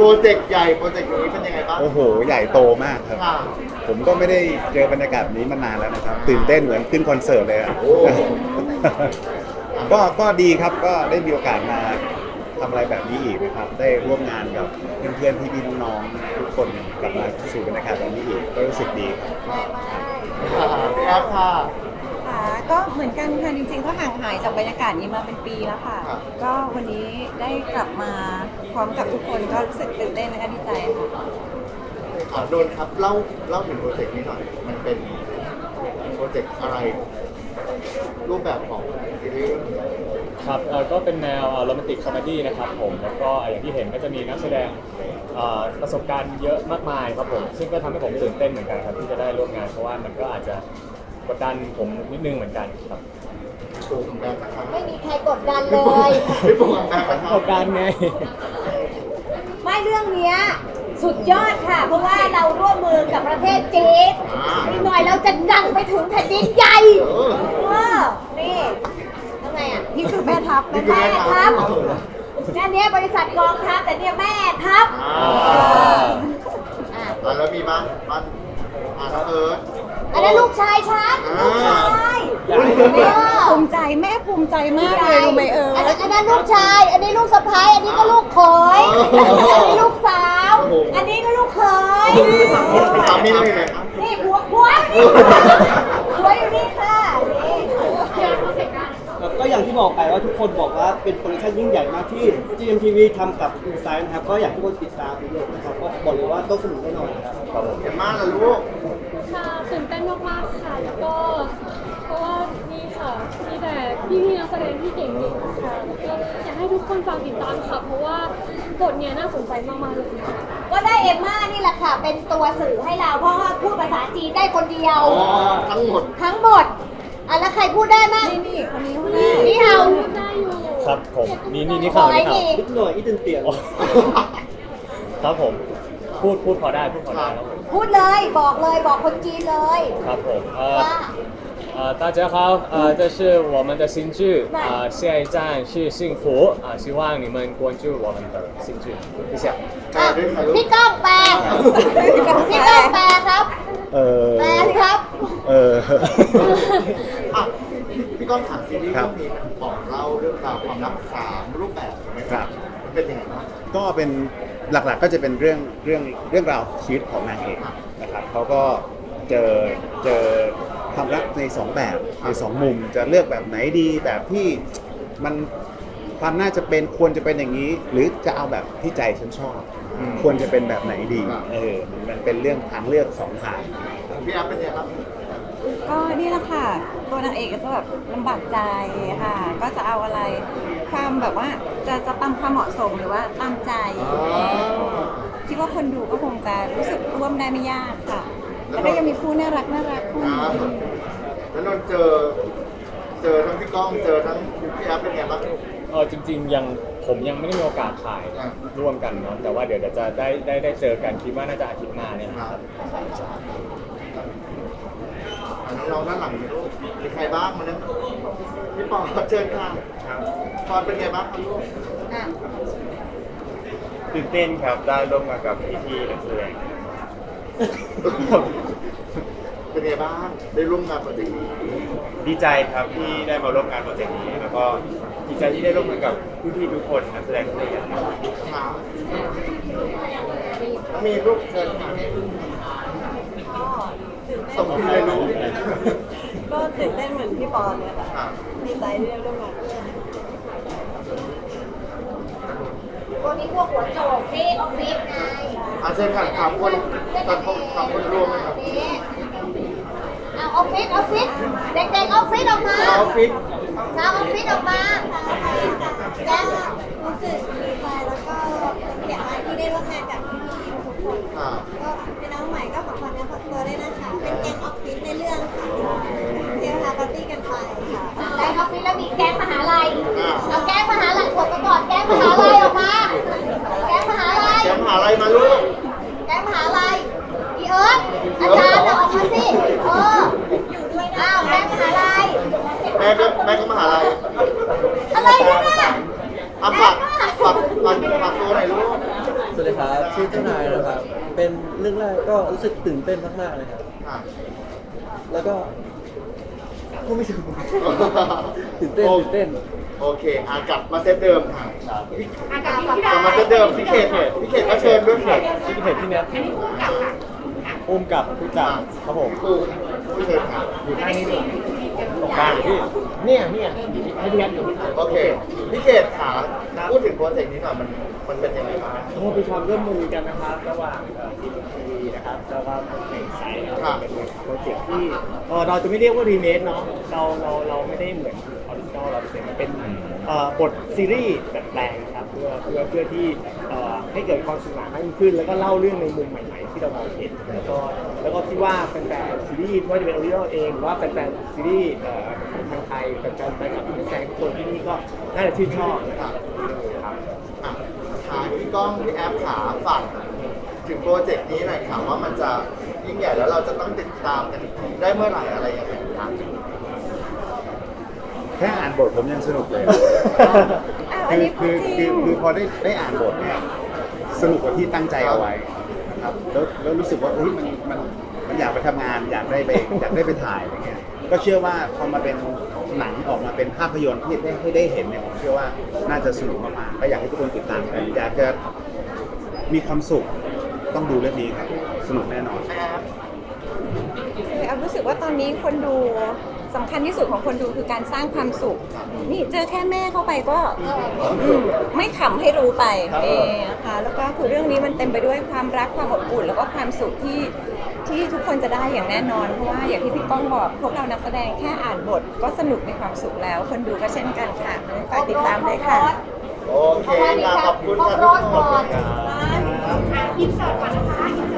โปรเจกต์ใหญ่โปรเจกต์นี้เป็นยังไงบ้าง โอ้โห ใหญ่โตมากครับ ค่ะผมก็ไม่ได้เจอบรรยากาศแบบนี้มานานแล้วนะครับ ตื่นเต้นเหมือนขึ้นคอนเสิร์ตเลยอะ โอ้ ก็ก็ดีครับก็ได้มีโอกาสมาทำอะไรแบบนี้อีกนะครับ ได้ร่วมงานกับเพื่อนๆพี่ๆน้องๆทุกคนกลับมาสู่บรรยากาศแบบนี้อีกก็รู้สึกดีครับ ค่ะพี่แอฟค่ะค่ะ ก็เหมือนกันค่ะจริงๆก็ห่างหายจากบรรยากาศนี้มาเป็นปีแล้วค่ะ ครับ ก็วันนี้ได้กลับมาพร้อมกับทุกคนก็รู้สึกตื่นเต้นและก็ดีใจค่ะ อ่าโดนครับเล่าเล่าถึงโปรเจกต์นี้หน่อย มันเป็นโปรเจกต์อะไร รูปแบบของซีรีส์เรื่องนี้ครับเอ่อก็เป็นแนวโรแมนติกคอมเมดี้นะครับผม แล้วก็อย่างที่เห็นก็จะมีนักแสดงเอ่อประสบการณ์เยอะมากมายครับผม ซึ่งก็ทำให้ผมตื่นเต้นเหมือนกันครับที่จะได้ร่วมงาน เพราะว่ามันก็อาจจะ กดดันผมนิดนึงเหมือนกันครับปูของแบงค์นะครับไม่มีใครกดดันเลยพี่ปูของแบงค์นะคกรับดดันไง ไม่เรื่องเนี้ยสุดยอดค่ะ เพราะว่าเราร่วมมือกับประเทศจีนอ่าอีกหน่อยเราจะดังไปถึงแผ่นดินใหญ่เออเออนี่ยังไงอะนี่คือแม่ทัพนี่นะคือคะแม่คทัรัพบเนี่ยเนี้ยบริษัทกองทัพแต่เนี่ยแม่ทัพอ่าอะอ่าแล้วมีบ้านบ้านอ่าน้องเอิร์ธ อันนั้นลูกชายฉันอ่าลูกชายอุ๊ยเออภูมิใจแม่ภูมิใจมากเลยรู้ไหมเอออันนั้นอันนั้นลูกชาย อันนี้ลูกสะพ้ายอันนี้ก็ลูกเขยอ๋ออัอันนี้ลูกสาวโอ้โหอันนี้ก็ลูกเขยสามีเราอยู่ไหนครับนี่ผัวผัวนี่ผัวอยู่นี่ค่ะนี่ครับก็อย่างที่บอกไปว่าทุกคนบอกว่าเป็นโปรดักชั่นยิ่งใหญ่มากที่ GMTV ทำกับอินไซด์นะครับ ก็อยากให้ทุกคนติดตามด้วยนะครับก็บอกเลยว่าต้องสนุกแน่นอนครับเห็นมากเลยลูก ค่ะตื่นเต้นมากๆค่ะ แล้วก็เพราะว่านี่ค่ะมีแต่พี่ๆนักแสดงที่เก่งๆค่ะแล้วก็อยากให้ทุกคนฟังติดตามค่ะ เพราะว่าบทเนี้ยน่าสนใจมากๆเลยค่ะก็ได้เอมม่านี่แหละค่ะ เป็นตัวสื่อให้เรา เพราะว่าพูดภาษาจีนได้คนเดียว อ๋อทั้งหมด ทั้งหมดอะแล้วใครพูดได้บ้างนี่นี่คนนี้คนนี้นี่เฮาได้อยู่ครับผมนี่นี่นี่ขข่าอวไอ้นี่ข่าว นี่นิดหน่อยอีตึนเตียนครับผม พูดพูดพอได้พูดพอได้ครับผม พูดเลยบอกเลยบอกคนจีนเลย ครับผมเอ่อ ว่า 呃，大家好，呃，这是我们的新剧，呃，下一站是幸福，啊、希望你们关注我们的新剧，谢谢。 แปลด้วยค่ะลูก พี่ก้องแปลพี่ก้องแปลครับ เออ แปลสิครับ เออ อ่ะพี่ก้องถามซีรีส์ ครั เรื่ บ องนี้มันบอกเล่าเรื่องราวความรักสามรูปแบบถูกไหม ครับ มันเป็นยังไงบ้าง ก็เป็น หลักๆก็จะเป็นเรื่องเรื่องเรื่องราวชีวิตของนางเอกนะครับเขาก็เจอเจอความรักในสองแบบในสองมุมจะเลือกแบบไหนดีแบบที่มันความน่าจะเป็นควรจะเป็นอย่างนี้ หรือจะเอาแบบที่ใจฉันชอบ ควรจะเป็นแบบไหนดีเออมันมันเป็นเรื่องทางเลือกสองทางพี่แอฟเป็นยังไงบ้าง ก็นี่แหละค่ะ ตัวนางเอกก็จะแบบลำบากใจค่ะ ก็จะเอาอะไรความแบบว่าจะจะตามความเหมาะสมหรือว่าตามใจคิดว่าคนดูก็คงจะรู้สึกร่วมได้ไม่ยากค่ะ แล้วก็ยังมีคู่น่ารักน่ารักคู่อ่านึงแล้วนนท์เจอ เจอทั้งพี่ก้องเจอทั้งพี่แอฟเป็นยังไงบ้าง เออจริง ๆ ยังผมยังไม่ได้มีโอกาสถ่ายอะ ร่วมกันเนาะแต่ว่าเดี๋ยวเดี๋ยวจะได้ได้ได้เจอกันคิดว่าน่าจะอาทิตย์หน้าเนี่ยนะครับอะ น้องๆด้านหลังมีลูกมีใครบ้างมาเนี่ยพี่ปอเชิญค่ะปอนเป็นไงบ้างครับลูกอะตื่นเต้นครับได้ร่วมงานกับพี่ๆนักแสดงเป็นไงบ้างได้ร่วมงานโปรเจกต์นี้ดีใจครับที่ได้มาร่วมงานโปรเจกต์นี้ แล้วก็ดีใจที่ได้ร่วมงานกับพี่ๆทุกคนนักแสดงทุกคนนะครับค่ะแล้วมีลูกเชิญค่ะส่งพี่เลยลู กก็ตื่นเต้นเหมือนพี่ปอนเลยค่ะค่ะดีใจที่ได้ร่วมงานด้วยตัวนี้พวกหัวโจกที่ออฟฟิศไงอาเชิญค่ะถามคนตอนเขาถามคนรวมเลยครับเอาออฟฟิศออฟฟิศเด็กๆออฟฟิศออกมาออฟฟิศชาวออฟฟิศออกมาแจ้งรู้สึกดีใจแล้วก็เกียรติที่ได้ร่วมงานกับพี่ๆทุกคน ค่ะ ก็เป็นน้องใหม่ก็ขอความรักตัวด้วยนะคะ เป็นแก๊งออฟฟิศในเรื่องค่ะเที่ยวหาปาร์ตี้กันไปค่ะ ได้ออฟฟิศแล้วมีแก๊งมหาลัยเอาแก๊งมหาลัยกดมาก่อนแก๊งมหาลัยออกมา แก๊งมหาลัย เดี๋ยวมหาอะไรมาลูก แก๊งมหาลัยอีเอิร์ธอาจารย์น่ะออกมาสิ เออ อยู่ด้วยนะอ้าวแก๊งมหาลัย แม่ก็แม่ก็มหาอะไร แเรื่องแรกก็รู้สึกตื่นเต้นมากๆเลยครับ อะแล้วก็พูดไม่ถูกตื่นเต้นตื่นเต้น โอเคอะกลับมาเซตเดิมค่ะอากาศกลับมาเซตเดิมพี่เขตพี่เขตก็เชิญด้วยค่ะที่เพจพี่เน็ตอุ้มกับผู้จัดครับผมผู้ผู้เชิญค่ะอยู่ข้างนี้ด้วยตรงกลางพี่เนี่ยเนี่ยให้พี่แอดอยู่โอเคพี่เขตขาพูดถึงโปรเจกต์นี้หน่อยมันมันเป็นยังไงบ้างก็เป็นความร่วมมือกันนะครับระหว่างทีมทีวีนะ ครับแล้วก็เพลงไซด์ครับเป็นโปรเจกต์ที่เอ่อเราจะไม่เรียกว่ารีเมคเนาะเราเราเราไม่ได้เหมือนออริจินอลเราเป็นเป็นเอ่อบทซีรีส์แบบแปลงครับเพื่อเพื่อเพื่อที่เอ่อให้เกิดความสนุกสนานมากยิ่งขึ้น แล้วก็เล่าเรื่องในมุมใหม่ ๆ ที่เรามองเห็นแล้วก็แล้วก็คิดว่าแฟนๆซีรีส์ไม่ว่าจะเป็นออริจินอลเองหรือว่าแฟนๆซีรีส์เอ่อของทางไทยแฟนๆแฟนคลับที่เป็นแฟนทุกคนที่นี่ก็น่าจะชื่นชอบนะครับครับอะขาพี่ก้องพี่แอฟขาฝาก ถึงโปรเจกต์นี้หน่อยค่ะว่ามันจะยิ่งใหญ่แล้วเราจะต้องติดตามกันได้เมื่อไหร่อะไรยังไงครับ แค่อ่านบทผมยังสนุกเลย อ้าวอันคือนี้พูคืดอจริงคือคือพอได้ได้อ่านบทเนี่ยสนุกกว่าที่ตั้งใจเอาไว้นะครับแล้วแล้วรู้สึกว่าเฮ้ยมันมันมันอยากไปทำงานอยากได้ไปอยากได้ไปถ่ายอะไรเงี้ยก็เชื่อว่าพอมาเป็นหนังออกมาเป็นภาพยนตร์ที่ได้ให้ได้เห็นเนี่ยผมเชื่อว่าน่าจะสนุกมากๆก็อยากให้ทุกคนติดตามกันอยากจะมีความสุข ต้องดูเรื่องนี้ครับ สนุกแน่นอนแอฟคือเอารู้สึกว่าตอนนี้คนดูสำคัญที่สุดของคนดูคือการสร้างความสุข นี่เจอแค่แม่เข้าไปก็อืมไม่ขำให้รู้ไปเองนะคะแล้วก็คือเรื่องนี้มันเต็มไปด้วยความรักความอบอุ่น แล้วก็ความสุขที่ที่ทุกคนจะได้อย่างแน่นอน เพราะว่าอย่างที่พี่ก้องบอกพวกเรานักแสดงแค่อ่านบท ก็สนุกในความสุขแล้ว คนดูก็เช่นกันค่ะฝากติดตามด้วยค่ะ โอเคค่ะขอบคุณค่ะทุกคน อินเสิร์ตก่อนนะคะ